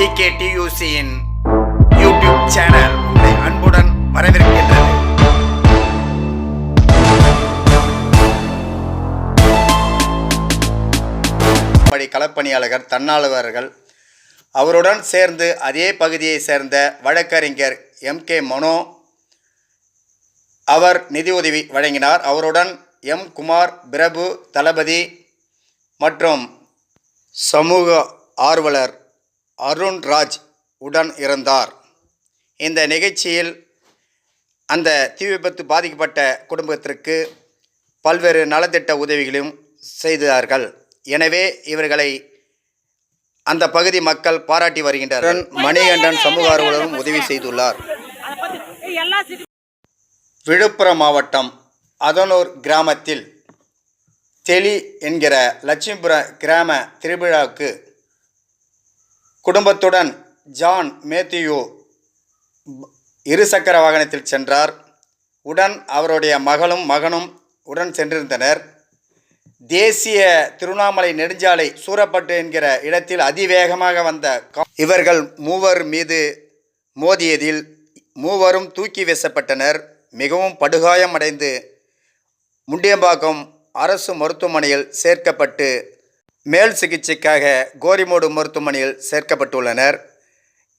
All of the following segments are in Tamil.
டிகே யூடியூப் சேனல் உங்களை அன்புடன் வரவேற்கின்றது. படி களப்பணியாளர்கள் தன்னார்வலர்கள் அவருடன் சேர்ந்து அதே பகுதியை சேர்ந்த வழக்கறிஞர் எம் கே மனோ அவர் நிதியுதவி வழங்கினார். அவருடன் எம் குமார் பிரபு தளபதி மற்றும் சமூக ஆர்வலர் அருண் ராஜ் உடன் இருந்தார் இந்த நிகழ்ச்சியில் அந்த தீ விபத்து பாதிக்கப்பட்ட குடும்பத்திற்கு பல்வேறு நலத்திட்ட உதவிகளையும் செய்தார்கள். எனவே இவர்களை அந்த பகுதி மக்கள் பாராட்டி வருகின்றனர். மணிகண்டன் சமூக ஆர்வலரும் உதவி செய்துள்ளார். விழுப்புரம் மாவட்டம் அதனூர் கிராமத்தில் தெளி என்கிற லட்சுமிபுர கிராம திருவிழாவுக்கு குடும்பத்துடன் ஜான் மேத்யூ இருசக்கர வாகனத்தில் சென்றார். உடன் அவருடைய மகளும் மகனும் உடன் சென்றிருந்தனர். தேசிய திருவண்ணாமலை நெடுஞ்சாலை சூரப்பட்டு என்கிற இடத்தில் அதிவேகமாக வந்த இவர்கள் மூவர் மீது மோதியதில் மூவரும் தூக்கி வீசப்பட்டனர். மிகவும் படுகாயமடைந்து முண்டியம்பாக்கம் அரசு மருத்துவமனையில் சேர்க்கப்பட்டு மேல் சிகிச்சைக்காக கோரிமோடு மருத்துவமனையில் சேர்க்கப்பட்டுள்ளனர்.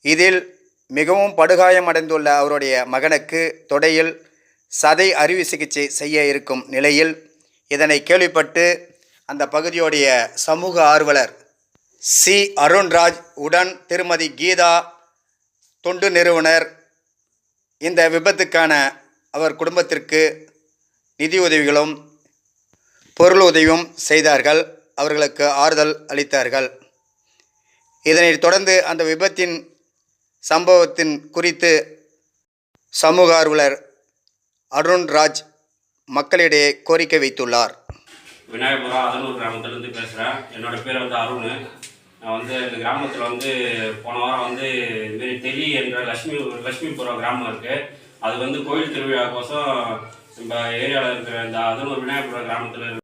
இதில் மிகவும் படுகாயமடைந்துள்ள அவருடைய மகனுக்கு தொடையில் சதை அறுவை சிகிச்சை செய்ய இருக்கும் நிலையில் இதனை கேள்விப்பட்டு அந்த பகுதியுடைய சமூக ஆர்வலர் சி. அருண்ராஜ் உடன் திருமதி கீதா தொண்டு நிறுவனர் இந்த விபத்துக்கான அவர் குடும்பத்திற்கு நிதி உதவிகளும் பொருள் உதவியும் செய்தார்கள். அவர்களுக்கு ஆறுதல் அளித்தார்கள். இதனைத் தொடர்ந்து அந்த விபத்தின் சம்பவத்தின் குறித்து சமூக ஆர்வலர் அருண்ராஜ் மக்களிடையே கோரிக்கை வைத்துள்ளார். விநாயகபுரம் அதனூர் கிராமத்துலேருந்து பேசுகிறேன் என்னோட பேர் வந்து அருண். நான் வந்து இந்த கிராமத்தில் வந்து போன வாரம் வந்து இதுமாரி தெளி என்ற லக்ஷ்மி லக்ஷ்மிபுரம் கிராமம் இருக்குது அது வந்து கோயில் திருவிழாக்கோசம் நம்ம ஏரியாவில் இருக்கிற இந்த அதனூர் விநாயகபுரம் கிராமத்தில்